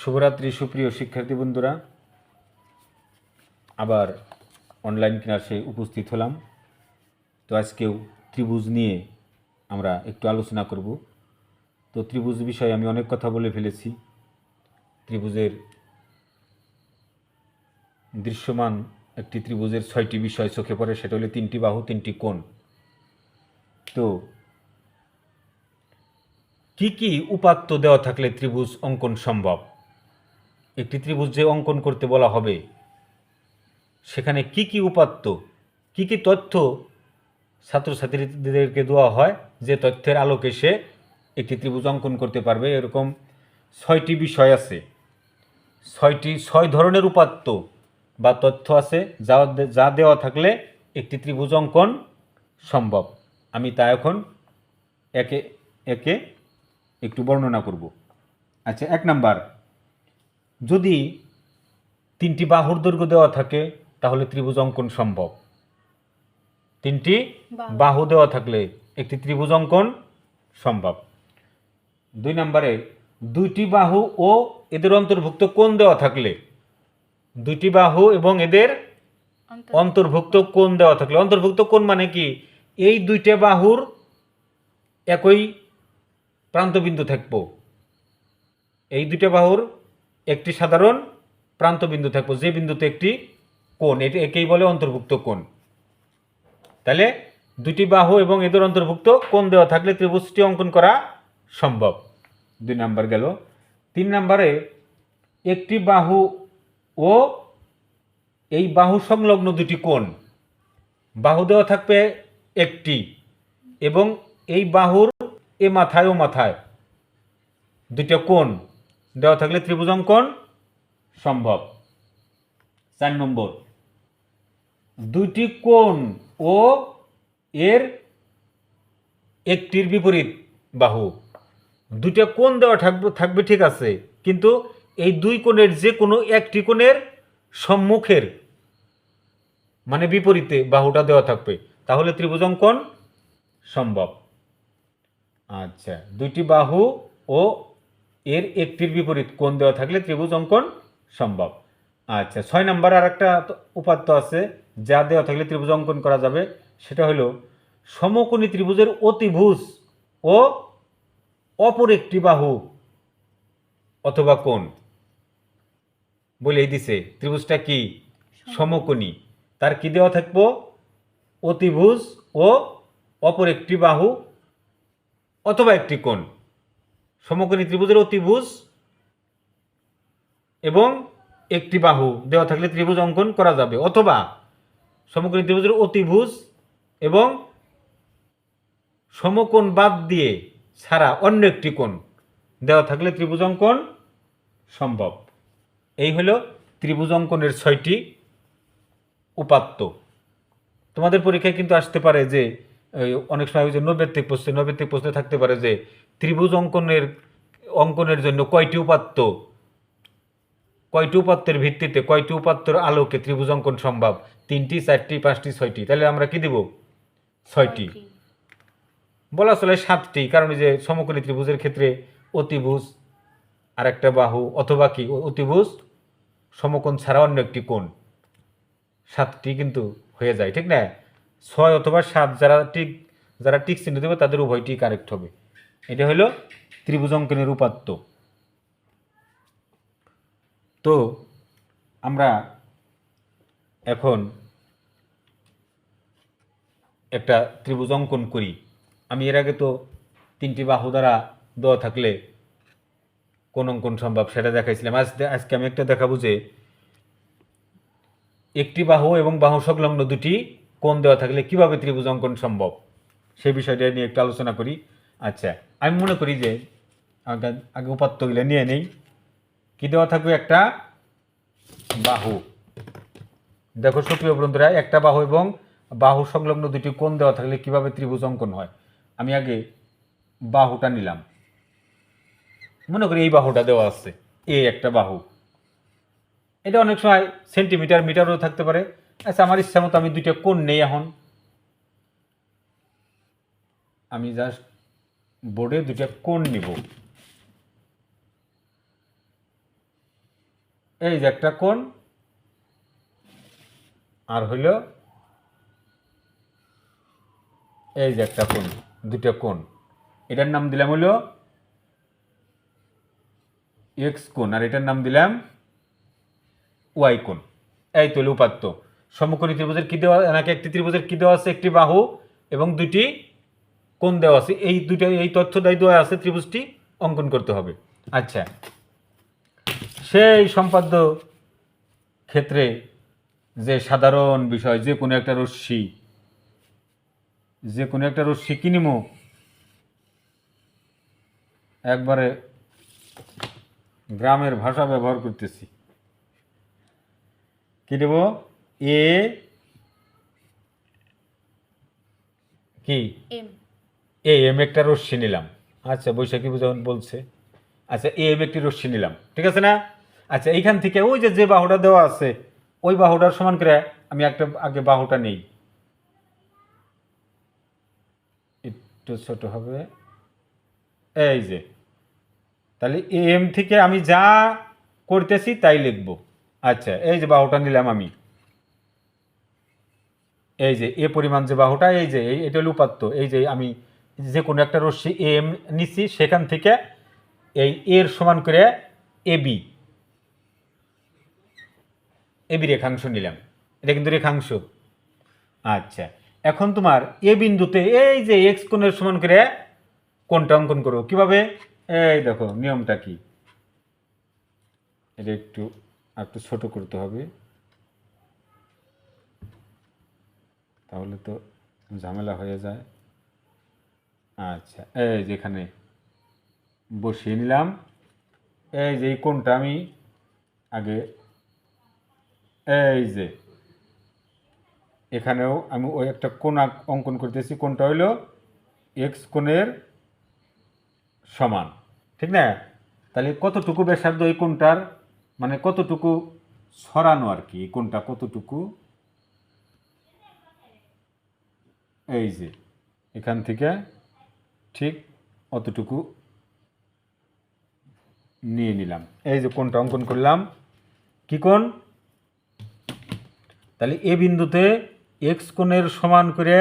শুভরাত্রি, সুপ্রিয় শিক্ষার্থী বন্ধুরা। আবার অনলাইন ক্লাসে উপস্থিত হলাম। তো আজকেও ত্রিভুজ নিয়ে আমরা একটু আলোচনা করব। তো ত্রিভুজ বিষয়ে আমি অনেক কথা বলে ফেলেছি। ত্রিভুজের দৃশ্যমান একটি ত্রিভুজের ছয়টি বিষয় চোখে পড়ে, সেটা হলো তিনটি বাহু, তিনটি কোণ। তো কি কি উপাত্ত দেওয়া থাকলে ত্রিভুজ অঙ্কন সম্ভব? একটি ত্রিভুজ যে অঙ্কন করতে বলা হবে, সেখানে কি কি উপাত্ত, কি কি তথ্য ছাত্রছাত্রীদেরকে দেওয়া হয়, যে তথ্যের আলোকে সে একটি ত্রিভুজ অঙ্কন করতে পারবে, এরকম ছয়টি বিষয় আছে। ছয়টি, ছয় ধরনের উপাত্ত বা তথ্য আছে, যা যা দেওয়া থাকলে একটি ত্রিভুজ অঙ্কন সম্ভব। আমি তা এখন একে একে একটু বর্ণনা করব। আচ্ছা এক নাম্বার। যদি তিনটি বাহুর দৈর্ঘ্য দেওয়া থাকে তাহলে ত্রিভুজ অঙ্কন সম্ভব। তিনটি বাহু। দেওয়া থাকলে একটি ত্রিভুজ অঙ্কন সম্ভব। দুই নম্বরে দুইটি বাহু ও এদের অন্তর্ভুক্ত কোণ দেওয়া থাকলে দুইটি বাহু এবং এদের অন্তর্ভুক্ত কোণ দেওয়া থাকলে অন্তর্ভুক্ত কোণ মানে কি? এই দুইটা বাহুর একই প্রান্তবিন্দু থাকব। এই দুইটা বাহুর একটি সাধারণ প্রান্তবিন্দু থাকব, যে বিন্দুতে একটি কোণ, এটি একেই বলে অন্তর্ভুক্ত কোণ। তাহলে দুটি বাহু এবং এদের অন্তর্ভুক্ত কোণ দেওয়া থাকলে ত্রিভুজটি অঙ্কন করা সম্ভব। দুই নাম্বার গেল। তিন নাম্বারে একটি বাহু ও এই বাহু সংলগ্ন দুটি কোণ, বাহু দেওয়া থাকবে একটি এবং এই বাহুর এ মাথায় ও মাথায় দুইটা কোণ। দেওয়া থাকলে ত্রিভুজ অঙ্কন সম্ভব। চার নম্বর। দুইটি কোণ ও এর একটির বিপরীত বাহু। দুইটা কোণ দেওয়া থাকবে থাকবে ঠিক আছে, কিন্তু এই দুই কোণের যে কোনো একটি কোণের সম্মুখের মানে বিপরীতে বাহুটা দেওয়া থাকবে, তাহলে ত্রিভুজ অঙ্কন সম্ভব। আচ্ছা দুইটি বাহু ও এর একটির বিপরীত কোণ দেওয়া থাকলে ত্রিভুজ অঙ্কন সম্ভব? আচ্ছা ছয় নম্বর আর একটা উপাত্ত আছে যা দেওয়া থাকলে ত্রিভুজ অঙ্কন করা যাবে সেটা হলো সমকোণী ত্রিভুজের অতিভুজ ও অপর একটি বাহু অথবা কোণ। বলেই দিছে ত্রিভুজটা কি? সমকোণী। তার কি দেওয়া থাকব? অতিভুজ ও অপর একটি বাহু অথবা একটি কোণ। সমকোণী ত্রিভুজের অতিভুজ এবং একটি বাহু। দেওয়া থাকলে ত্রিভুজ অঙ্কন করা যাবে। অথবা সমকোণী ত্রিভুজের অতিভুজ এবং সমকোণ বাদ দিয়ে ছাড়া অন্য একটি কোণ দেওয়া থাকলে ত্রিভুজ অঙ্কন সম্ভব। এই হলো ত্রিভুজ অঙ্কনের ছয়টি উপাত্ত। তোমাদের পরীক্ষায় কিন্তু আসতে পারে যে অনেক সময় যে নৈবেত্তিক প্রশ্নে নৈবেত্তিক প্রশ্নে থাকতে পারে যে ত্রিভুজ অঙ্কনের অঙ্কনের জন্য কয়টি উপাত্ত? কয়টি উপাত্তের ভিত্তিতে কয়টি উপাত্তর আলোকে ত্রিভুজ অঙ্কন সম্ভব? তিনটি চারটি পাঁচটি ছয়টি। তাহলে আমরা কি দেব? ছয়টি। বলা চলে সাতটি কারণ যে সমকোণী ত্রিভুজের ক্ষেত্রে অতিভুজ আর একটা বাহু অথবা কি? অতিভুজ সমকোণ ছাড়া অন্য একটি কোণ। সাতটি কিন্তু হয়ে যায় ঠিক না? ছয় অথবা সাত যারা ঠিক যারা টিক চিহ্ন দেবে তাদের উভয়টি কারেক্ট হবে। এটা হলো ত্রিভুজ অঙ্কনের উপাত্ত। তো আমরা এখন একটা ত্রিভুজ অঙ্কন করি। আমি এর আগে তো তিনটি বাহু দ্বারা দেওয়া থাকলে কোন অঙ্কন সম্ভব সেটা দেখাইছিলাম। আজ আজকে আমি একটা দেখাবো যে একটি বাহু এবং বাহু সংলগ্ন দুটি কোণ দেওয়া থাকলে কীভাবে ত্রিভুজ অঙ্কন সম্ভব সেই বিষয়টা নিয়ে একটু আলোচনা করি। আচ্ছা আমি মনে করি যে আগে উপাত্তগুলো নিয়ে নেই। কি দেওয়া থাকবে একটা? বাহু। দেখো সুপ্রিয় বন্ধুরা, একটা বাহু এবং বাহু সংলগ্ন দুটি কোণ দেওয়া থাকলে কীভাবে ত্রিভুজ অঙ্কন হয়? আমি আগে বাহুটা নিলাম। মনে করি এই বাহুটা দেওয়া আছে। এই একটা বাহু। এটা অনেক সময় সেন্টিমিটার মিটারও থাকতে পারে। আচ্ছা আমার ইচ্ছা মতো আমি দুইটা কোণ নেই এখন। আমি জাস্ট বোর্ডে দুইটা কোণ নিব। এই যে একটা কোণ, আর হইল এই যে একটা কোণ দুটো কোণ। এটার নাম দিলাম হলো এক্স কোণ, আর এটার নাম দিলাম ওয়াই কোণ। এই তো উপাত্ত। সমকোণী ত্রিভুজের কি দেওয়া নাকি একটি ত্রিভুজের কি দেওয়া আছে? একটি বাহু এবং দুইটি কোণ দেওয়া আছে? এই দুইটা এই তথ্য দায়ী দেওয়া আছে ত্রিভুজটি অঙ্কন করতে হবে। আচ্ছা। সেই সম্পাদ্য ক্ষেত্রে যে সাধারণ বিষয় যে কোনো একটা রশ্মি যে কোনো একটা রশ্মি কিনিম একবারে গ্রামের ভাষা ব্যবহার করতেছি। কি দেব? এ কি? এম। এ এম একটা রশ্মি নিলাম। আচ্ছা বৈশাখী যেমন বলছে। আচ্ছা এ এম একটি রশ্মি নিলাম। ঠিক আছে না? আচ্ছা এইখান থেকে ওই যে যে বাহুটা দেওয়া আছে, ওই বাহুটার সমান করে আমি একটা, আগে বাহুটা নেই। একটু ছোট হবে। এই যে, তাহলে এ এম থেকে আমি যা করতেছি তাই লিখব। আচ্ছা এই যে বাহুটা নিলাম আমি। এই যে, এ পরিমাণ যে বাহুটা, এই যে এটা হলো উপাত্ত। এই যে, আমি যে কোনো একটা রশ্মি এ এম নিচ্ছি সেখান থেকে এই এর সমান করে এ বি এবি রেখাংশ নিলাম। এটা কিন্তু রেখাংশ। আচ্ছা এখন তোমার এ বিন্দুতে এই যে এক্স কোণের সমান করে কোনটা অঙ্কন করব কীভাবে? এই দেখো, নিয়মটা কি? এটা একটু একটু ছোট করতে হবে। তাহলে তো ঝামেলা হয়ে যায়। আচ্ছা এই যেখানে বসিয়ে নিলাম। এই যে এই কোণটা আমি আগে, এই যে এখানেও আমি ওই একটা কোণ অঙ্কন করতেছি। কোনটা হইল এক্স কোণের সমান, ঠিক না? তাহলে কতটুকু ব্যাসার্ধ এই কোনটার মানে কতটুকু সরানো আর কি, এই কোণটা কতটুকু? এই যে, এখান থেকে ঠিক অতটুকু নিয়ে নিলাম। এই যে কোনটা অঙ্কন করলাম, কি কোণ? তাহলে এ বিন্দুতে এক্স কোণের সমান করে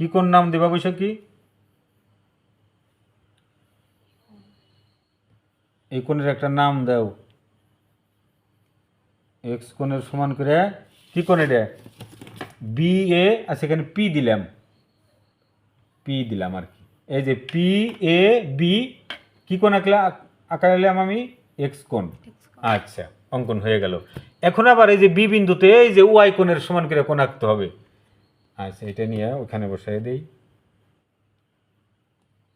কি কোণ নাম দেবা বৈশাখী? এই কোণের একটা নাম দাও। এক্স কোণের সমান করে কি কোণ এটা বি এ আর সেখানে পি দিলাম। পি দিলাম আর কি। এই যে পি এ বি কি কোণ আঁকলা আঁকাইলাম আমি? এক্স কোণ। আচ্ছা অঙ্কন হয়ে গেল। এখন আবার এই যে বি বিন্দুতে এই যে ওয়াই কোণের সমান করে কোণ আঁকতে হবে। আচ্ছা এটা নিয়ে ওখানে বসাই দেই।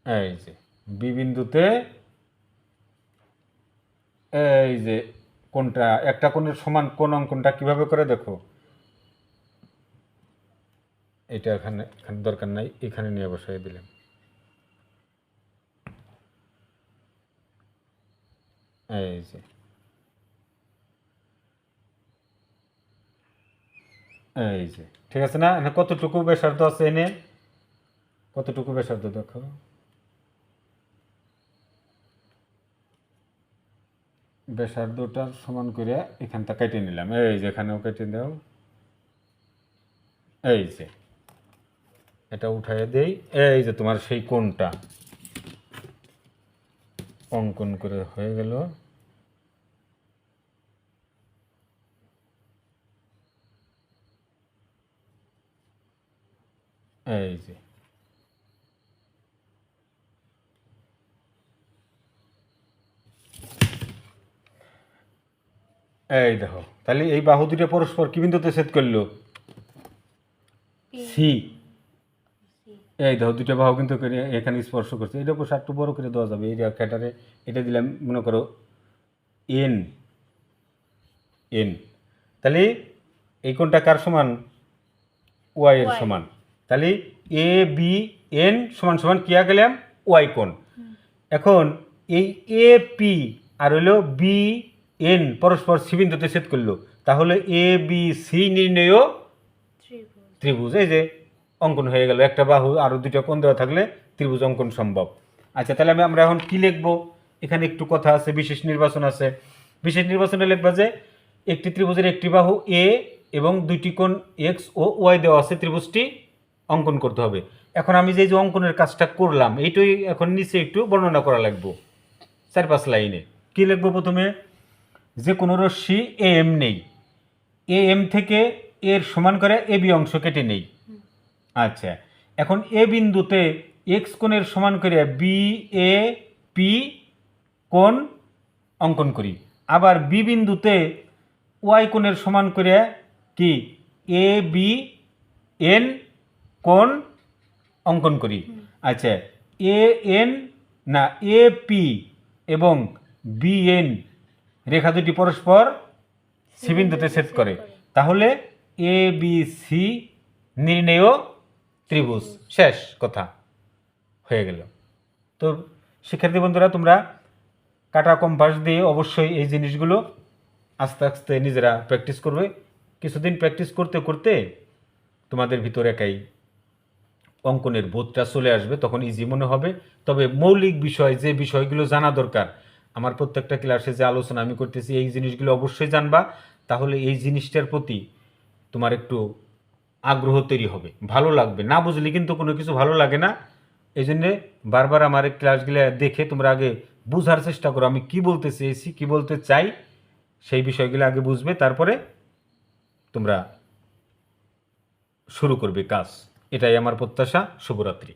এই যে বি বিন্দুতে এই যে কোনটা একটা কোণের সমান কোন অঙ্কনটা কীভাবে করে দেখো? এটা এখানে এখানে দরকার নাই এখানে নিয়ে বসাই দিলাম। এই যে। এই যে। ঠিক আছে না? এখানে কতটুকু ব্যাসার্ধ আছে এনে? কতটুকু ব্যাসার্ধ দেখো? ব্যাসার্ধটার সমান করে এখানটা কেটে নিলাম। এই যে এখানেও কেটে দাও। এই যে। এটা উঠাই দেই। এই যে তোমার সেই কোণটা। অঙ্কন করে হয়ে গেল। এই যে। এই দেখো তাহলে এই বাহু দুটো পরস্পর কি বিন্দুতে ছেদ করল? সি। এই দেখো দুটো বাহু কিন্তু এখানে স্পর্শ করছে। এটা উপর একটু বড় করে দেওয়া যাবে। এই ক্যাটারে এটা দিলাম মনে করো এন এন তাহলে এই কোনটা কার সমান? ওয়াই এর সমান। তাহলে এ বি এন সমান সমান কি গেলাম ওয়াই কোণ। এখন এই এ পি আর হইল বি এন পরস্পর সি বিন্দুতে ছেদ করল। তাহলে এ বি সি নির্ণয় ত্রিভুজ। এই যে অঙ্কন হয়ে গেল। একটা বাহু আরও দুটো কোণ দেওয়া থাকলে ত্রিভুজ অঙ্কন সম্ভব। আচ্ছা তাহলে আমি আমরা এখন কি লিখব? এখানে একটু কথা আছে, বিশেষ নির্বাচন আছে। বিশেষ নির্বাচনে লিখবা যে একটি ত্রিভুজের একটি বাহু এ এবং দুইটি কোণ এক্স ও ওয়াই দেওয়া আছে, ত্রিভুজটি অঙ্কন করতে হবে। এখন আমি যে যে অঙ্কনের কাজটা করলাম, এইটাই এখন নিচে একটু বর্ণনা করা লাগবো। চার পাঁচ লাইনে। কি লিখব প্রথমে? যে কোনো রশ্মি এ এম নেই। এ এম থেকে এর সমান করে এ বি অংশ কেটে নেই। আচ্ছা। এখন এ বিন্দুতে এক্স কোণের সমান করে বি এ পি কোণ অঙ্কন করি। আবার বি বিন্দুতে ওয়াই কোণের সমান করে কি? এ বি এন কোণ অঙ্কন করি। আচ্ছা এ এন না এ পি এবং বি এন রেখা দুটি পরস্পর সি বিন্দুতে করে। তাহলে এ বি সি নির্ণেয় ত্রিভুজ, শেষ কথা হয়ে গেল। তো শিক্ষার্থী বন্ধুরা, তোমরা কাটা কম্পাস দিয়ে অবশ্যই এই জিনিসগুলো আস্তে আস্তে নিজেরা প্র্যাকটিস করবে। কিছুদিন প্র্যাকটিস করতে করতে তোমাদের ভিতরে একাই অঙ্কনের বোধটা চলে আসবে, তখন ইজি মনে হবে। তবে মৌলিক বিষয়, যে বিষয়গুলো জানা দরকার, আমার প্রত্যেকটা ক্লাসে যে আলোচনা আমি করতেছি, এই জিনিসগুলো অবশ্যই জানবা। তাহলে এই জিনিসটার প্রতি তোমার একটু আগ্রহ তৈরি হবে, ভালো লাগবে। না বুঝলে কিন্তু কোনো কিছু ভালো লাগে না। এই জন্যে বারবার আমার ক্লাসগুলো দেখে তোমরা আগে বুঝার চেষ্টা করো, আমি কি বলতে চেয়েছি, কি বলতে চাই, সেই বিষয়গুলো আগে বুঝবে, তারপরে তোমরা শুরু করবে কাজ। এটাই আমার প্রত্যাশা। শুভরাত্রি।